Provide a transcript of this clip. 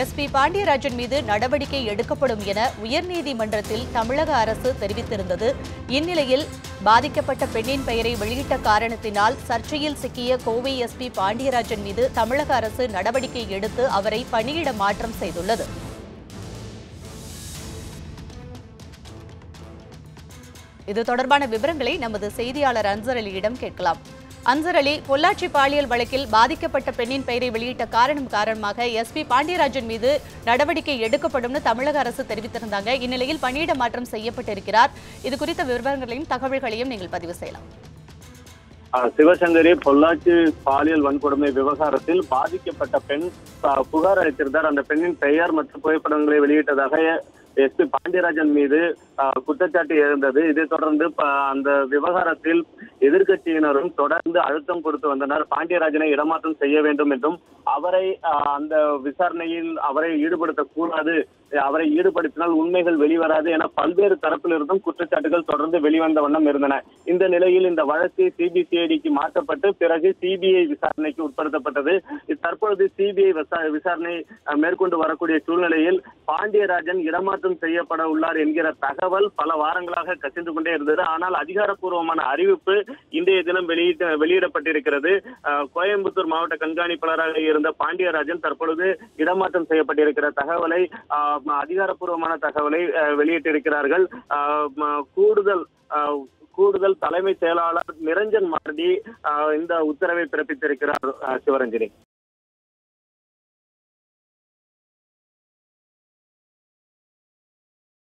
SP Pandiarajan மீது நடவடிக்கை எடுக்கப்படும் என உயர்நீதிமன்றத்தில் தமிழக அரசு தெரிவித்திருந்தது. இந்நிலையில் பாதிக்கப்பட்ட பெண்ணின் பெயரை வெளியிட்ட காரணத்தினால் சர்ச்சையில் சிக்கிய கோவை எஸ்பி பாண்டியராஜன் மீது தமிழக அரசு நடவடிக்கை எடுத்து அவரை பணியிட மாற்றம் செய்துள்ளது. இது தொடர்பான விவரங்களை நமது செய்தியாளர் அன்சர் அலியிடம் கேட்கலாம். அன்சர் அலி பொள்ளாச்சி பாலியல் வழக்கில் பாதிக்கப்பட்ட பெண்ணின் பெயரை வெளியிட்ட காரணம் காரணமாக எஸ்பி பாண்டியராஜன் மீது நடவடிக்கை எடுக்கப்படும்னு தமிழக அரசு தெரிவித்திருந்தாங்க. இந்நிலையில் பணியிட மாற்றம் செய்யப்பட்டிருக்கிறார். இது குறித்த விவரங்களையும் தகவல்களையும் நீங்கள் பதிவு செய்யலாம். ஆஹ் சிவசங்கரி பொள்ளாச்சி பாலியல் வன்கொடுமை விவகாரத்தில் பாதிக்கப்பட்ட பெண் புகார் அளித்திருந்தார். அந்த பெண்ணின் பெயர் மற்றும் புகைப்படங்களை வெளியிட்டதாக எஸ் பி பாண்டியராஜன் மீது குற்றச்சாட்டு எழுந்தது. இதை தொடர்ந்து ப- அந்த விவகாரத்தில் எதிர்க்கட்சியினரும் தொடர்ந்து அழுத்தம் கொடுத்து வந்தனர். பாண்டியராஜனை இடமாற்றம் செய்ய வேண்டும் என்றும் அவரை அந்த விசாரணையில் அவரை ஈடுபடுத்தக்கூடாது அவரை ஈடுபடுத்தினால் உண்மைகள் வெளிவராது என பல்வேறு தரப்பிலிருந்தும் குற்றச்சாட்டுகள் தொடர்ந்து வெளிவந்த வண்ணம் இருந்தன. இந்த நிலையில் இந்த வழக்கு சிபிசிஐடிக்கு மாற்றப்பட்டு பிறகு சிபிஐ விசாரணைக்கு உட்படுத்தப்பட்டது. தற்பொழுது சிபிஐ விசாரணை மேற்கொண்டு வரக்கூடிய சூழ்நிலையில் பாண்டியராஜன் இடமாற்றம் செய்யப்பட உள்ளார் என்கிற தகவல் பல வாரங்களாக கசிந்து கொண்டே இருந்தது. ஆனால் அதிகாரப்பூர்வமான அறிவிப்பு இன்றைய தினம் வெளியிட்ட வெளியிடப்பட்டிருக்கிறது. கோயம்புத்தூர் மாவட்ட கண்காணிப்பாளராக இருந்த பாண்டியராஜன் தற்பொழுது இடமாற்றம் செய்யப்பட்டிருக்கிற தகவலை அதிகாரப்பூர்வமான தகவலை வெளியிட்டிருக்கிறார்கள். கூடுதல் கூடுதல் தலைமை செயலாளர் நிரஞ்சன் மார்டி இந்த உத்தரவை பிறப்பித்திருக்கிறார் அஹ், சிவரஞ்சனி.